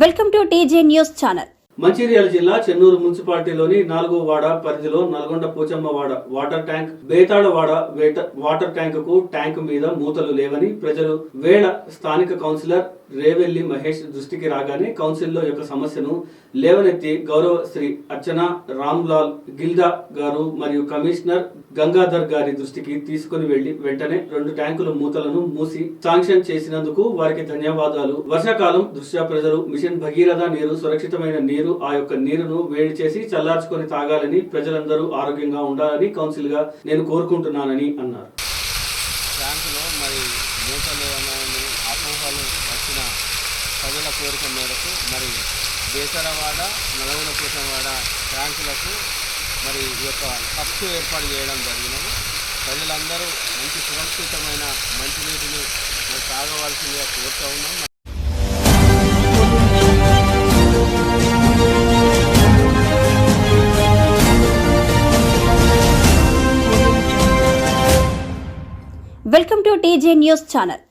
Welcome to TJ News Channel. Mancherial జిల్లా చెన్నూరు మున్సిపాలిటీలోని నాలుగో వాడ పరిధిలో నల్గొండ పోచమ్మ వాడ వాటర్ ట్యాంక్ బేతాడవాడ వేట- వాటర్ ట్యాంక్కు ట్యాంక్ మీద మూతలు లేవని ప్రజలు వేళ స్థానిక కౌన్సిలర్ రేవెల్లి మహేష్ దృష్టికి రాగానే కౌన్సిల్లో యొక్క సమస్యను లేవనెత్తి గౌరవ శ్రీ అర్చన రామ్లాల్ గిల్దా గారు మరియు కమిషనర్ గంగాధర్ గారి దృష్టికి తీసుకుని వెళ్ళి వెంటనే రెండు ట్యాంకుల మూతలను మూసి శాంక్షన్ చేసినందుకు వారికి ధన్యవాదాలు. వర్షాకాలం దృష్ట్యా ప్రజలు మిషన్ భగీరథ నీరు సురక్షితమైన నీరు ఆ యొక్క నీరును వేడి చేసి చల్లార్చుకొని తాగాలని ప్రజలందరూ ఆరోగ్యంగా ఉండాలని కౌన్సిల్గా నేను కోరుకుంటున్నానని అన్నారు. ట్యాంకులో మరి మూతలు అపోహలు వచ్చిన ప్రజల కోరిక మేరకు మరి బేసరవాడ నలగొండ పూసవాడ ట్యాంకులకు మరి ఈ యొక్క కప్స్ ఏర్పాటు చేయడం జరిగినది. ప్రజలందరూ మంచి సురక్షితమైన మంచినీటిని మరి తాగవలసిందిగా కోరుతూ ఉన్నాం. Welcome to TJ news channel.